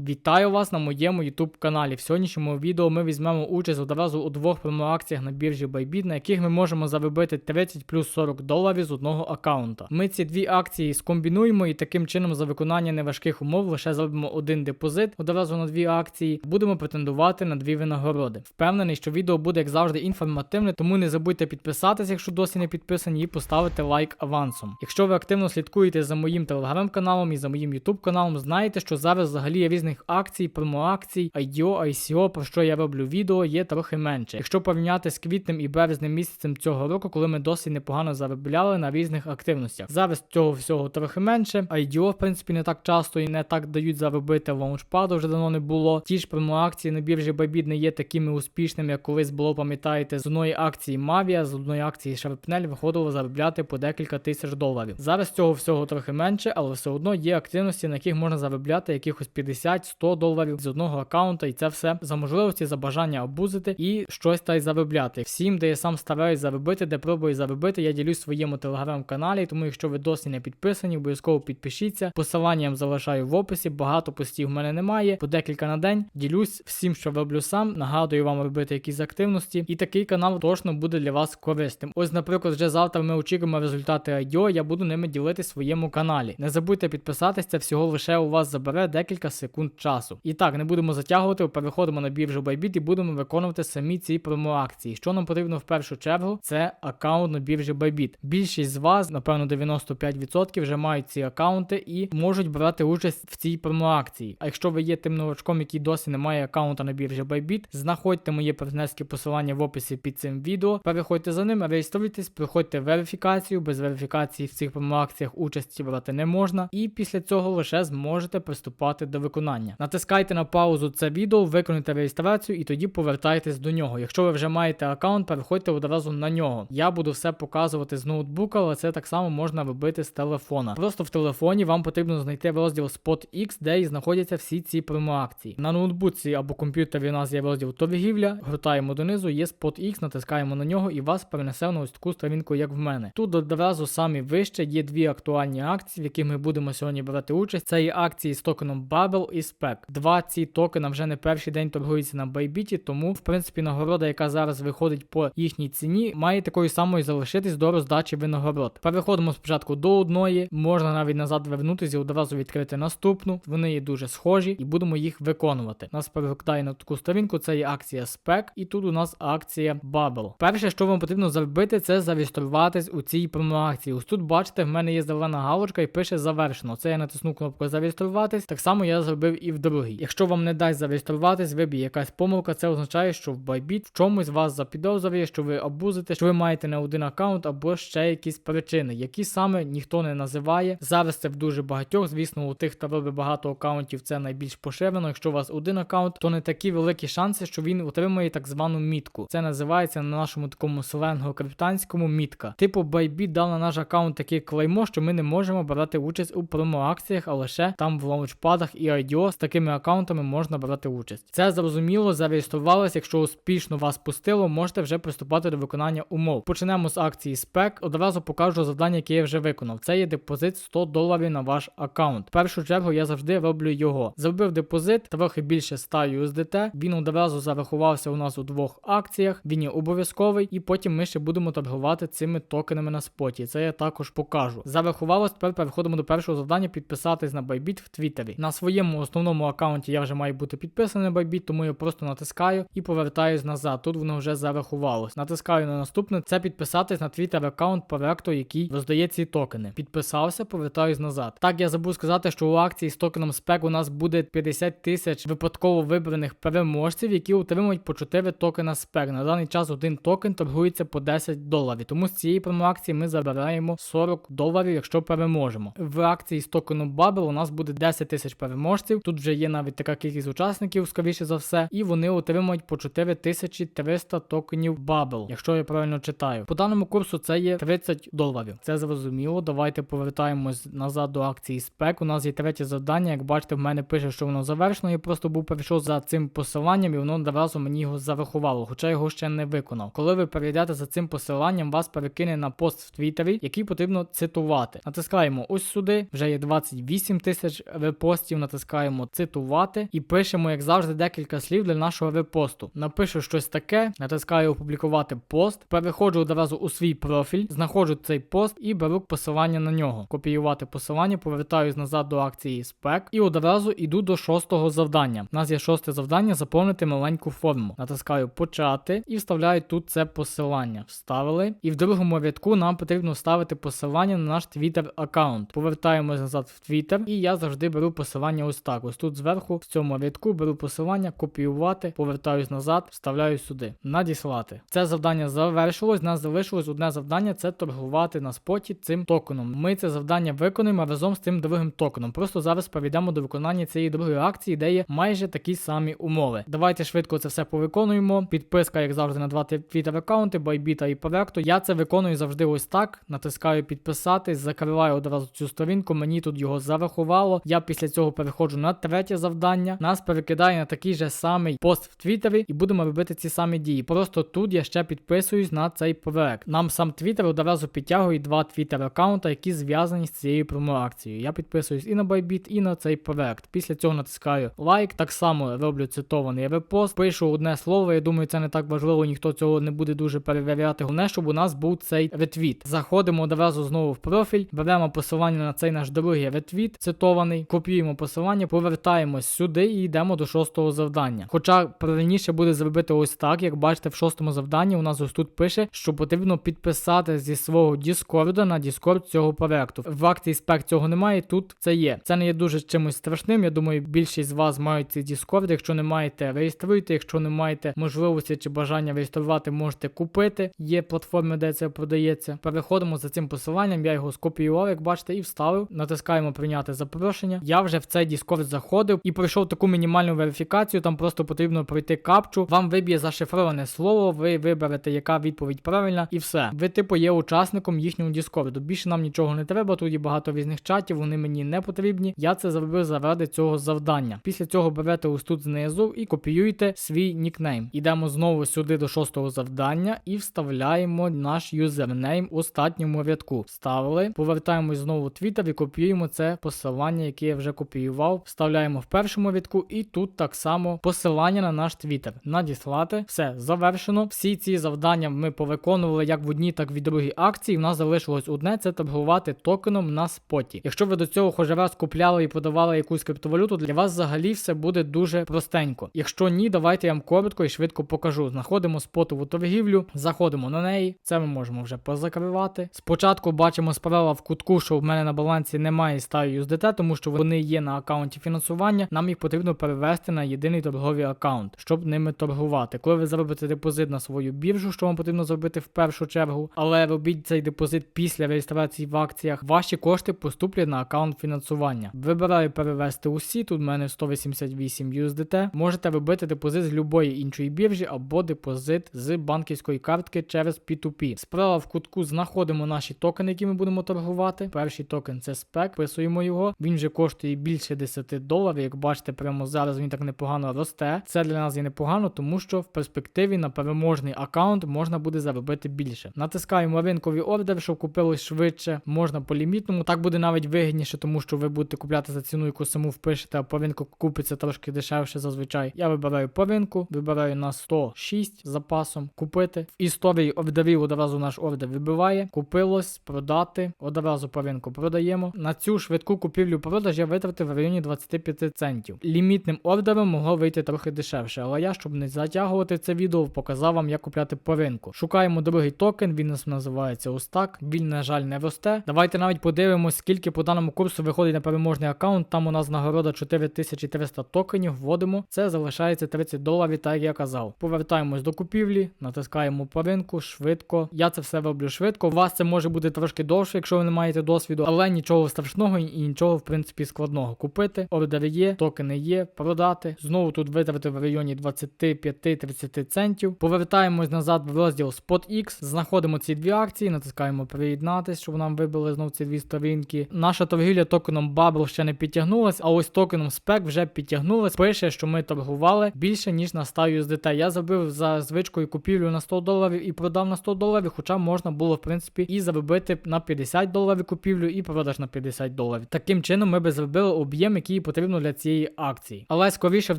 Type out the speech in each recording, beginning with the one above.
Вітаю вас на моєму YouTube каналі. В сьогоднішньому відео ми візьмемо участь одразу у двох промоакціях на біржі Bybit, на яких ми можемо заробити 30 плюс 40 доларів з одного аккаунта. Ми ці дві акції скомбінуємо і таким чином за виконання неважких умов лише зробимо один депозит одразу на дві акції. Будемо претендувати на дві винагороди. Впевнений, що відео буде як завжди інформативне, тому не забудьте підписатися, якщо досі не підписані, і поставити лайк авансом. Якщо ви активно слідкуєте за моїм телеграм-каналом і за моїм YouTube каналом, знаєте, що зараз взагалі є різних акцій, промоакцій, IDO, ICO, про що я роблю відео, є трохи менше. Якщо порівняти з квітнем і березнем місяцем цього року, коли ми досить непогано заробляли на різних активностях. Зараз цього всього трохи менше. IDO, в принципі, не так часто і не так дають заробити лаунчпаду вже давно не було. Ті ж промоакції на біржі Bybit не є такими успішними, як колись було, пам'ятаєте, з одної акції Mavia, з одної акції Sharpnel виходило заробляти по декілька тисяч доларів. Зараз цього всього трохи менше, але все одно є активності, на яких можна заробляти якихось 50-100 доларів з одного аккаунта, і це все за можливості, за бажання обузити і щось та й заробляти. Всім, де я сам стараюсь заробити, де пробую заробити, я ділюсь своєму телеграм-каналі. Тому, якщо ви досі не підписані, обов'язково підпишіться. Посилання я вам залишаю в описі. Багато постів в мене немає. По декілька на день ділюсь всім, що роблю сам. Нагадую вам робити якісь активності. І такий канал точно буде для вас корисним. Ось, наприклад, вже завтра ми очікуємо результати IDO, я буду ними ділити своєму каналі. Не забудьте підписатись, це всього лише у вас забере декілька секунд часу. І так, не будемо затягувати, переходимо на біржу Bybit і будемо виконувати самі ці промоакції. Що нам потрібно в першу чергу, це аккаунт на біржі Bybit. Більшість з вас, напевно, 95% вже мають ці аккаунти і можуть брати участь в цій промоакції. А якщо ви є тим новачком, який досі не має аккаунта на біржі Bybit, знаходьте моє партнерське посилання в описі під цим відео. Переходьте за ним, реєструйтесь, проходьте верифікацію. Без верифікації в цих промоакціях участі брати не можна. І після цього лише зможете приступати до виконання. Натискайте на паузу це відео, виконуйте реєстрацію і тоді повертайтесь до нього. Якщо ви вже маєте аккаунт, переходьте одразу на нього. Я буду все показувати з ноутбука, але це так само можна робити з телефона. Просто в телефоні вам потрібно знайти розділ SpotX, де і знаходяться всі ці промоакції. На ноутбуці або комп'ютері у нас є розділ торгівля, гортаємо донизу, є SpotX, натискаємо на нього і вас перенесе на ось таку сторінку, як в мене. Тут одразу самі вище є дві актуальні акції, в яких ми будемо сьогодні брати участь. Це є акції з токеном Bubble і SPEC. Два ці токена вже не перший день торгуються на Bybit, тому в принципі нагорода, яка зараз виходить по їхній ціні, має такою самою залишитись до роздачі винагород. Переходимо спочатку до одної, можна навіть назад вернутися і одразу відкрити наступну. Вони є дуже схожі і будемо їх виконувати. Нас перегортає на таку сторінку. Це є акція SPEC, і тут у нас акція Bubble. Перше, що вам потрібно зробити, це зареєструватись у цій промоакції. Ось тут бачите, в мене є зелена галочка і пише завершено. Це я натисну кнопку зареєструватись. Так само я зробив і в другій. Якщо вам не дасть зареєструватись, виб'є якась помилка, це означає, що в Bybit в чомусь вас запідозрює, що ви абузите, що ви маєте не один аккаунт або ще якісь причини, які саме ніхто не називає. Зараз це в дуже багатьох. Звісно, у тих, хто робить багато аккаунтів, це найбільш поширено. Якщо у вас один аккаунт, то не такі великі шанси, що він отримує так звану мітку. Це називається на нашому такому сленгу криптанському мітка. Типу Bybit дав на наш аккаунт таке клеймо, що ми не можемо брати участь у промоакціях, а лише там в лаунчпадах і IDO з такими аккаунтами можна брати участь. Це зрозуміло, зареєструвалось. Якщо успішно вас пустило, можете вже приступати до виконання умов. Почнемо з акції SPEC. Одразу покажу завдання, яке я вже виконав. Це є депозит 100 доларів на ваш аккаунт. В першу чергу я завжди роблю його. Зробив депозит трохи більше 100 USDT. Він одразу зарахувався у нас у двох акціях. Він є обов'язковий, і потім ми ще будемо торгувати цими токенами на споті. Це я також покажу. Зарахувалось. Тепер переходимо до першого завдання підписатись на Bybit в Твіттері. На своєму основному аккаунті я вже маю бути підписаний на Bybit, тому я просто натискаю і повертаюсь назад. Тут воно вже зарахувалось. Натискаю на наступне. Це підписатись на Twitter аккаунт проекту, який роздає ці токени. Підписався, повертаюсь назад. Так я забув сказати, що у акції з токеном SPEC у нас буде 50 тисяч випадково вибраних переможців, які отримують по 4 токена SPEC. На даний час один токен торгується по 10 доларів. Тому з цієї промоакції ми забираємо 40 доларів, якщо переможемо. В акції з токену Bubble у нас буде 10 тисяч переможців. Тут вже є навіть така кількість учасників, скоріше за все, і вони отримують по 4300 токенів Bubble, якщо я правильно читаю. По даному курсу це є 30 доларів. Це зрозуміло. Давайте повертаємось назад до акції SPEC. У нас є третє завдання. Як бачите, в мене пише, що воно завершено. Я просто був перейшов за цим посиланням, і воно одразу мені його зарахувало, хоча його ще не виконав. Коли ви перейдете за цим посиланням, вас перекине на пост в Твіттері, який потрібно цитувати. Натискаємо ось сюди. Вже є 28 тисяч репостів. Натискаємо натискаємо цитувати і пишемо, як завжди, декілька слів для нашого репосту. Напишу щось таке, натискаю опублікувати пост, переходжу одразу у свій профіль, знаходжу цей пост і беру посилання на нього. Копіювати посилання, повертаюсь назад до акції спек і одразу йду до шостого завдання. У нас є шосте завдання заповнити маленьку форму. Натискаю почати і вставляю тут це посилання. Вставили. І в другому рядку нам потрібно вставити посилання на наш Twitter аккаунт. Повертаємось назад в Twitter, і я завжди беру посилання ось так. Ось тут зверху, в цьому рядку беру посилання, копіювати, повертаюсь назад, вставляю сюди. Надіслати. Це завдання завершилось. Нас залишилось одне завдання це торгувати на споті цим токеном. Ми це завдання виконуємо разом з цим другим токеном. Просто зараз перейдемо до виконання цієї другої акції, де є майже такі самі умови. Давайте швидко це все повиконуємо. Підписка, як завжди, на два твіттер аккаунти, Bybit і Проекту. Я це виконую завжди ось так. Натискаю підписатись, закриваю одразу цю сторінку. Мені тут його зарахувало. Я після цього переходжу на третє завдання. Нас перекидає на такий же самий пост в Твіттері, і будемо робити ці самі дії. Просто тут я ще підписуюсь на цей проект. Нам сам Твіттер одразу підтягує два твіттер аккаунта, які зв'язані з цією промоакцією. Я підписуюсь і на Bybit, і на цей проект. Після цього натискаю лайк. Так само роблю цитований репост. Пишу одне слово. Я думаю, це не так важливо, ніхто цього не буде дуже перевіряти. Головне, щоб у нас був цей ретвіт. Заходимо одразу знову в профіль, беремо посилання на цей наш другий ретвіт, цитований, копіюємо посилання, повертаємось сюди і йдемо до шостого завдання. Хоча правильніше буде зробити ось так, як бачите, в шостому завданні у нас ось тут пише, що потрібно підписати зі свого Діскорда на Діскорд цього проекту. В акції спек цього немає, тут це є. Це не є дуже чимось страшним. Я думаю, більшість з вас мають ці Діскорди. Якщо не маєте, реєструйте. Якщо не маєте можливості чи бажання реєструвати, можете купити. Є платформи, де це продається. Переходимо за цим посиланням. Я його скопіював, як бачите, і вставив. Натискаємо прийняти запрошення. Я вже в цей Discord заходив і пройшов таку мінімальну верифікацію. Там просто потрібно пройти капчу. Вам виб'є зашифроване слово. Ви виберете, яка відповідь правильна, і все. Ви, типу, є учасником їхнього Діскорду. Більше нам нічого не треба. Тут є багато різних чатів, вони мені не потрібні. Я це зробив заради цього завдання. Після цього берете ось тут знизу і копіюєте свій нікнейм. Ідемо знову сюди до шостого завдання і вставляємо наш юзернейм у остатньому рядку. Вставили, повертаємось знову в Twitter і копіюємо це посилання, яке я вже копіював. Вставляємо в першому рядку, і тут так само посилання на наш Twitter. Надіслати. Все, завершено. Всі ці завдання ми повиконували як в одній, так і в другій акції. У нас залишилось одне це торгувати токеном на споті. Якщо ви до цього хоч раз купляли і продавали якусь криптовалюту, для вас взагалі все буде дуже простенько. Якщо ні, давайте я вам коротко і швидко покажу. Знаходимо спотову торгівлю, заходимо на неї. Це ми можемо вже позакривати. Спочатку бачимо справа в кутку, що в мене на балансі немає 100 USDT, тому що вони є на аккаунті фінансування. Нам їх потрібно перевести на єдиний торговий аккаунт, щоб ними торгувати. Коли ви зробите депозит на свою біржу, що вам потрібно зробити в першу чергу, але робіть цей депозит після реєстрації в акціях, ваші кошти поступлять на аккаунт фінансування. Вибираю перевести усі. Тут в мене 188 USDT. Можете робити депозит з любої іншої біржі або депозит з банківської картки через P2P. Справа в кутку знаходимо наші токени, які ми будемо торгувати. Перший токен це спек, писуємо його. Він вже коштує більше 10 доларів. Як бачите, прямо зараз він так непогано росте. Це для нас є непогано, тому що в перспективі на переможний аккаунт можна буде заробити більше. Натискаємо ринковий ордер, щоб купилось швидше. Можна по лімітному. Так буде навіть вигідніше, тому що ви будете купляти за ціну, яку саму впишете, а по ринку купиться трошки дешевше зазвичай. Я вибираю по ринку, вибираю на 106 з запасом. Купити. В історії ордерів одразу наш ордер вибиває. Купилось, продати. Одразу по ринку продаємо. На цю швидку купівлю продаж я витратив в районі 25 центів. Лімітним ордером могло вийти трохи дешевше, але я, щоб не затягувати це відео, показав вам, як купляти по ринку. Шукаємо другий токен, він нас називається ось так. Він, на жаль, не росте. Давайте навіть подивимось, скільки по даному курсу виходить на переможний аккаунт. Там у нас нагорода 4300 токенів. Вводимо. Це залишається 30 доларів, так як я казав. Повертаємось до купівлі, натискаємо по ринку швидко. Я це все роблю швидко. У вас це може бути трошки довше, якщо ви не маєте досвіду, але нічого страшного і нічого, в принципі, складного. Купити, ордери є, токени є, продати. Знову тут витратив в районі 25-30 центів. Повертаємось назад в розділ SpotX, знаходимо ці дві акції, натискаємо приєднатись, щоб нам вибили знову ці дві сторінки. Наша торгівля токеном Bubble ще не підтягнулась, а ось токеном SPEC вже підтягнулась. Пише, що ми торгували більше ніж на 100 USDT. Я зробив за звичкою купівлю на 100 доларів і продав на 100 доларів, хоча можна було в принципі і заробити на 50 доларів купівлю, і продаж на 50 доларів. Таким чином ми би зробили об'єм, який їй потрібно для цієї акції. Але скоріше в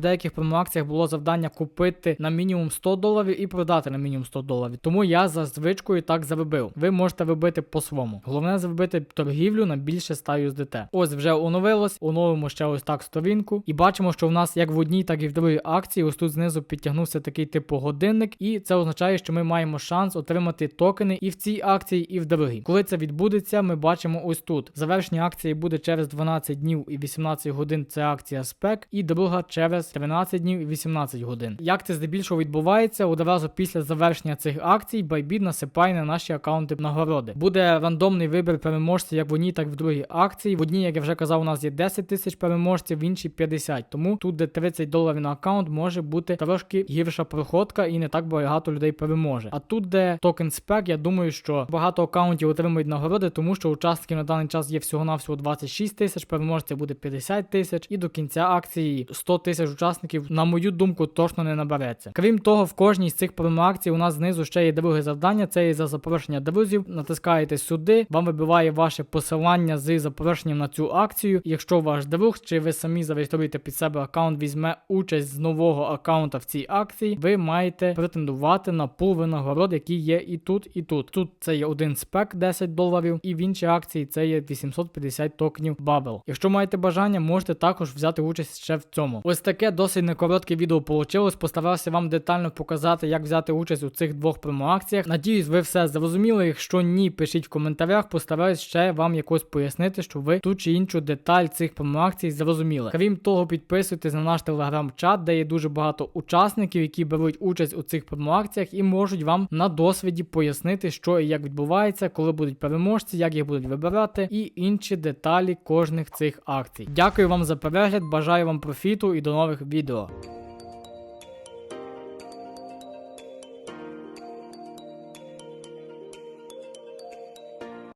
деяких промоакціях було завдання купити на мінімум 100 доларів і продати на мінімум 100 доларів. Тому я за звичкою так завибив. Ви можете вибити по-своєму. Головне завибити торгівлю на більше 100 USDT. Ось вже оновилось, оновимо ще ось так сторінку. І бачимо, що в нас як в одній, так і в другій акції. Ось тут знизу підтягнувся такий типу годинник, і це означає, що ми маємо шанс отримати токени і в цій акції, і в другій. Коли це відбудеться, ми бачимо ось тут. Завершення акції буде через 12 днів і 18 годин. Це акція спек, і друга через 13 днів і 18 годин. Як це здебільшого відбувається, одразу після завершення цих акцій Bybit насипає на наші аккаунти нагороди. Буде рандомний вибір переможців як в одній, так і в другій акції. В одній, як я вже казав, у нас є 10 тисяч переможців, в іншій 50. Тому тут, де 30 доларів на аккаунт, може бути трошки гірша проходка і не так багато людей переможе. А тут, де токен спек, я думаю, що багато аккаунтів отримують нагороди, тому що учасників на даний час є всього-навсього 26 тисяч, переможців буде 50 тисяч, і до кінця акції 100 тисяч учасників, на мою думку, точно не набереться. Крім того, в кожній з цих промоакцій у нас знизу ще є друге завдання. Це є за запрошення друзів. Натискаєте сюди, вам вибиває ваше посилання з запрошенням на цю акцію. Якщо ваш друг чи ви самі зареєструєте під себе аккаунт, візьме участь з нового аккаунта в цій акції, ви маєте претендувати на пул винагород, які є і тут, і тут. Тут це є один спек 10 доларів, і в іншій акції це є 850 токенів Bubble. Якщо маєте бажання, можете також взяти участь ще в цьому. Ось таке досить некоротке відео получилось. Постарався вам детально показати, як взяти участь у цих двох промоакціях. Надіюсь, ви все зрозуміли. Якщо ні, пишіть в коментарях. Постараюсь ще вам якось пояснити, що ви ту чи іншу деталь цих промоакцій зрозуміли. Крім того, підписуйтесь на наш телеграм-чат, де є дуже багато учасників, які беруть участь у цих промоакціях і можуть вам на досвіді пояснити, що і як відбувається, коли будуть переможці, як їх будуть вибирати, і інші деталі кожних цих акцій. Дякую вам за перегляд, бажаю вам профіту і до нових відео.